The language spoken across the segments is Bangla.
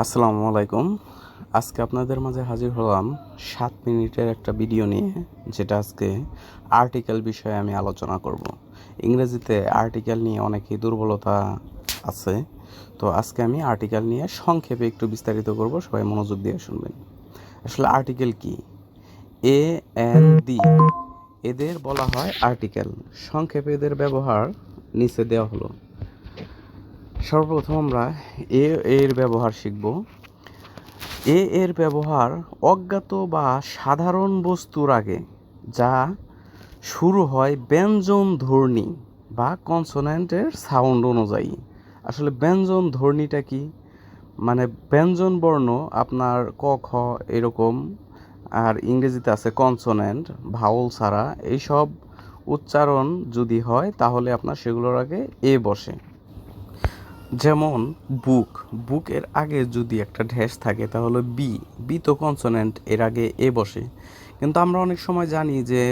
আসসালামু আলাইকুম। আজকে আপনাদের মাঝে হাজির হলাম সাত মিনিটের একটা ভিডিও নিয়ে, যেটা আজকে আর্টিকেল বিষয়ে আমি আলোচনা করব। ইংরেজিতে আর্টিকেল নিয়ে অনেকই দুর্বলতা আছে, তো আজকে আমি আর্টিকেল নিয়ে সংক্ষেপে একটু বিস্তারিত করব, সবাই মনোযোগ দিয়ে শুনবেন। আসলে আর্টিকেল কি? A, an, the. এদের বলা হয় আর্টিকেল। সংক্ষেপে এদের ব্যবহার নিচে দেওয়া হলো। সর্বপ্রথম আমরা এ, এর ব্যবহার শিখব। এ, এর ব্যবহার অজ্ঞাত বা সাধারণ বস্তুর আগে, যা শুরু হয় ব্যঞ্জন ধ্বনি বা কনসোনেন্টের সাউন্ড অনুযায়ী। আসলে ব্যঞ্জন ধ্বনিটা কি? মানে ব্যঞ্জন বর্ণ আপনার ক, খ এরকম, আর ইংরেজিতে আছে কনসোনেন্ট ভাওল ছাড়া। এইসব উচ্চারণ যদি হয়, তাহলে আপনার সেগুলোর আগে এ বসে। যেমন বুক, বুকের আগে যদি একটা ঢ্যাস থাকে তাহলে বি বি তো কনসোনেন্ট এর আগে এ বসে। কিন্তু আমরা অনেক সময় জানি যে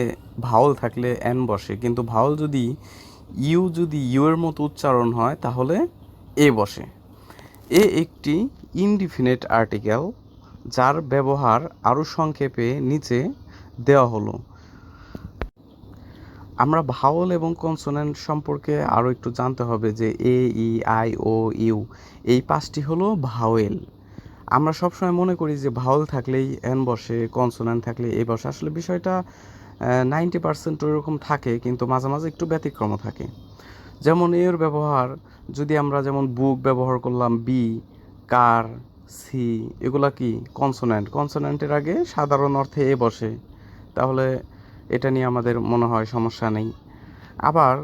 ভাওল থাকলে এন বসে, কিন্তু ভাওল যদি ইউ যদি ইউ এর মতো উচ্চারণ হয় তাহলে এ বসে। এ একটি ইনডিফিনিট আর্টিকেল যার ব্যবহার আরও সংক্ষেপে নিচে দেওয়া হলো। আমরা ভাওল এবং কনসোনেন্ট সম্পর্কে আরও একটু জানতে হবে যে এ, ই, আই, ও, ইউ, এই পাঁচটি হলো ভাওয়েল আমরা সবসময় মনে করি যে ভাওল থাকলেই এন বসে কনসোনেন্ট থাকলে এ বসে। আসলে বিষয়টা নাইনটি পার্সেন্ট ওইরকম থাকে, কিন্তু মাঝে মাঝে একটু ব্যতিক্রম থাকে। যেমন এর ব্যবহার, যদি আমরা যেমন বুক ব্যবহার করলাম বি কার, সি, এগুলা কি? কনসোনেন্ট কনসোনেন্টের আগে সাধারণ অর্থে এ বসে। তাহলে এটা নিয়ে আমাদের মনে হয় সমস্যা নেই। আবার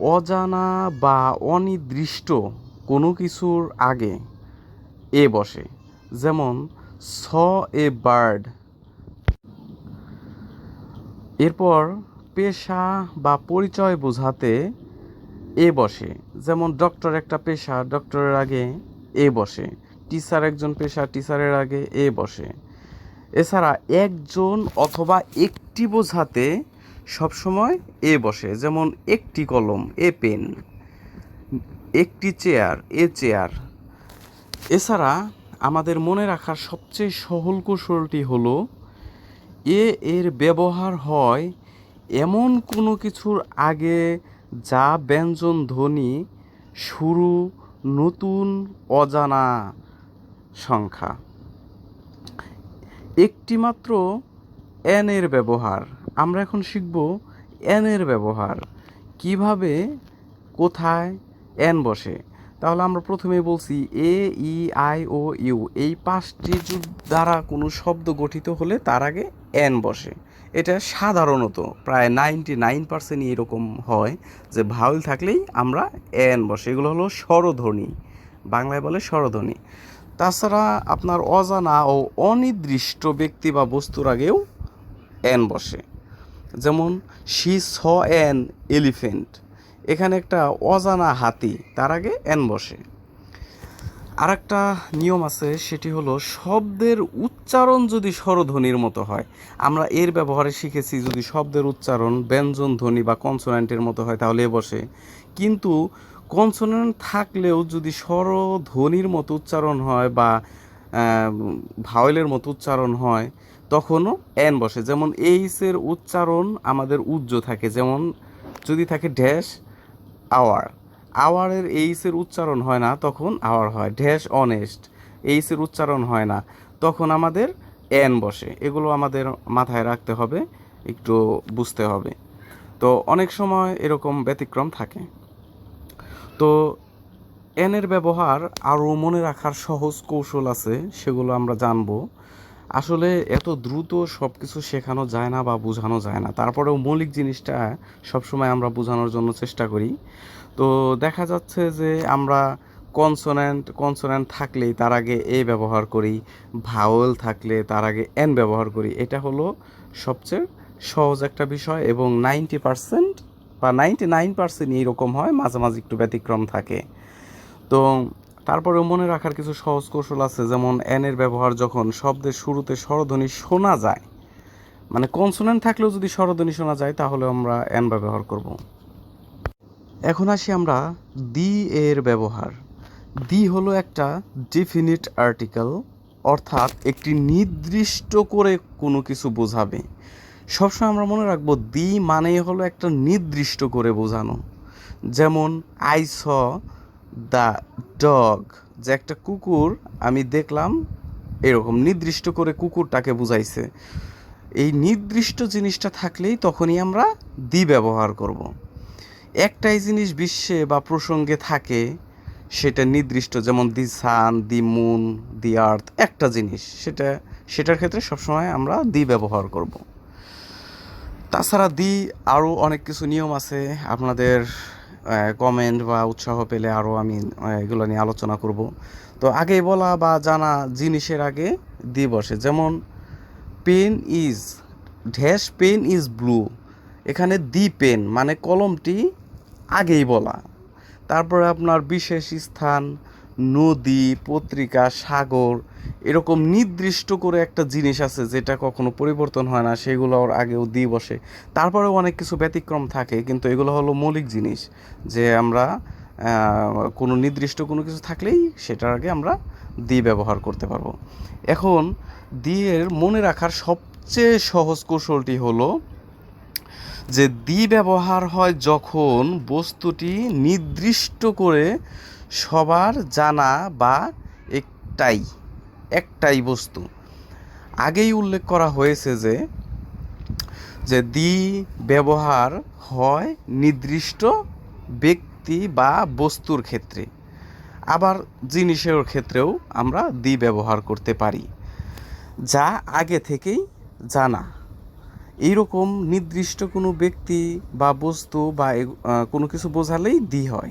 অজানা বা অনির্দিষ্ট কোনো কিছুর আগে এ বসে। যেমন, স এ বার্ড। এরপর পেশা বা পরিচয় বোঝাতে এ বসে। যেমন, ডক্টর একটা পেশা, ডক্টরের আগে এ বসে। টিচার একজন পেশা, টিচারের আগে এ বসে। এছাড়া একজন অথবা একটি বোঝাতে সবসময় এ বসে, যেমন একটি কলম, এ পেন, একটি চেয়ার, এ চেয়ার। এছাড়া আমাদের মনে রাখার সবচেয়ে সহল কৌশলটি হলো, এ এর ব্যবহার হয় এমন কোনো কিছুর আগে যা ব্যঞ্জন ধ্বনি, শুরু, নতুন, অজানা সংখ্যা। একটিমাত্র এন এর ব্যবহার। আমরা এখন শিখব এন এর ব্যবহার। কীভাবে, কোথায় এন বসে? তাহলে আমরা প্রথমেই বলছি এ ই আই ও ইউ এই পাঁচটি দ্বারা কোনো শব্দ গঠিত হলে তার আগে এন বসে। এটা সাধারণত প্রায় নাইনটি নাইন পার্সেন্ট এরকম হয় যে ভাউল থাকলেই আমরা এন বসে। এগুলো হলো স্বরধ্বনি। বাংলায় বলে স্বরধ্বনি। তাছাড়া আপনার অজানা ও অনির্দিষ্ট ব্যক্তি বা বস্তুর আগেও এন বসে। যেমন শি স এন এলিফেন্ট এখানে একটা অজানা হাতি, তার আগে এন বসে। আর একটা নিয়ম আছে, সেটি হলো শব্দের উচ্চারণ যদি স্বরধ্বনির মতো হয়, আমরা এর ব্যবহারে শিখেছি যদি শব্দের উচ্চারণ ব্যঞ্জন ধ্বনি বা কনসোনেন্টের মতো হয়, তাহলে এ বসে। কিন্তু কনসোনেন্ট থাকলেও যদি স্বরধ্বনির মতো উচ্চারণ হয় বা ভাওয়েলের মতো উচ্চারণ হয়, তখনও এন বসে। যেমন এইসের উচ্চারণ আমাদের উজ্জ থাকে। যেমন যদি থাকে ড্যাশ, আওয়ার। আওয়ারের এইসের উচ্চারণ হয় না, তখন আওয়ার হয়। ড্যাশ অনেস্ট এইসের উচ্চারণ হয় না, তখন আমাদের এন বসে। এগুলো আমাদের মাথায় রাখতে হবে, একটু বুঝতে হবে। তো অনেক সময় এরকম ব্যতিক্রম থাকে। তো এনের ব্যবহার আরও মনে রাখার সহজ কৌশল আছে, সেগুলো আমরা জানব। আসলে এত দ্রুত সব কিছু শেখানো যায় না বা বোঝানো যায় না। তারপরেও মৌলিক জিনিসটা সবসময় আমরা বোঝানোর জন্য চেষ্টা করি। তো দেখা যাচ্ছে যে আমরা কনসোনেন্ট কনসোনেন্ট থাকলেই তার আগে এ ব্যবহার করি ভাওয়েল থাকলে তার আগে এন ব্যবহার করি। এটা হলো সবচেয়ে সহজ একটা বিষয় এবং নাইনটি পারসেন্ট বা নাইনটি নাইন পার্সেন্ট এইরকম হয় মাঝে মাঝে একটু ব্যতিক্রম থাকে। তো তারপরেও মনে রাখার কিছু সহজ কৌশল আছে, যেমন এনের ব্যবহার যখন শব্দের শুরুতে স্বরধ্বনি শোনা যায় মানে কনসোনেন্ট থাকলেও যদি স্বরধ্বনি শোনা যায়, তাহলে আমরা এন ব্যবহার করব। এখন আসি আমরা দি এর ব্যবহার। দি হলো একটা ডিফিনিট আর্টিকেল অর্থাৎ একটি নির্দিষ্ট করে কোনো কিছু বোঝাবে। সবসময় আমরা মনে রাখব, দি মানেই হলো একটা নির্দিষ্ট করে বোঝানো। যেমন আই স দ্য ডগ যে একটা কুকুর, আমি দেখলাম এরকম নির্দিষ্ট করে কুকুরটাকে বুঝাইছে। এই নির্দিষ্ট জিনিসটা থাকলেই তখনই আমরা দি ব্যবহার করব। একটাই জিনিস বিশ্বে বা প্রসঙ্গে থাকে, সেটা নির্দিষ্ট, যেমন দি সান, দি মুন, দি আর্থ, একটা জিনিস। সেটা, সেটার ক্ষেত্রে সবসময় আমরা দি ব্যবহার করব। তাছাড়া দি আরও অনেক কিছু নিয়ম আছে। আপনাদের কমেন্ট বা উৎসাহ পেলে আরও আমি এগুলো নিয়ে আলোচনা করব। তো আগে বলা বা জানা জিনিসের আগে দি বসে। যেমন pen is dash pen is blue এখানে দি পেন মানে কলমটি আগেই বলা। তারপরে আপনার বিশেষ স্থান নদী, পত্রিকা, সাগর, এরকম নির্দিষ্ট করে একটা জিনিস আছে যেটা কখনো পরিবর্তন হয় না, সেগুলো ওর আগেও দিয়ে বসে। তারপরেও অনেক কিছু ব্যতিক্রম থাকে, কিন্তু এগুলো হলো মৌলিক জিনিস যে আমরা কোনো নির্দিষ্ট কোনো কিছু থাকলেই সেটার আগে আমরা দি ব্যবহার করতে পারব। এখন দিয়ের মনে রাখার সবচেয়ে সহজ কৌশলটি হলো যে দি ব্যবহার হয় যখন বস্তুটি নির্দিষ্ট করে সবার জানা বা একটাই একটাই বস্তু। আগেই উল্লেখ করা হয়েছে যে যে দি ব্যবহার হয় নির্দিষ্ট ব্যক্তি বা বস্তুর ক্ষেত্রে। আবার জিনিসের ক্ষেত্রেও আমরা দি ব্যবহার করতে পারি, যা আগে থেকেই জানা। এইরকম নির্দিষ্ট কোনো ব্যক্তি বা বস্তু বা কোনো কিছু বোঝালেই দি হয়।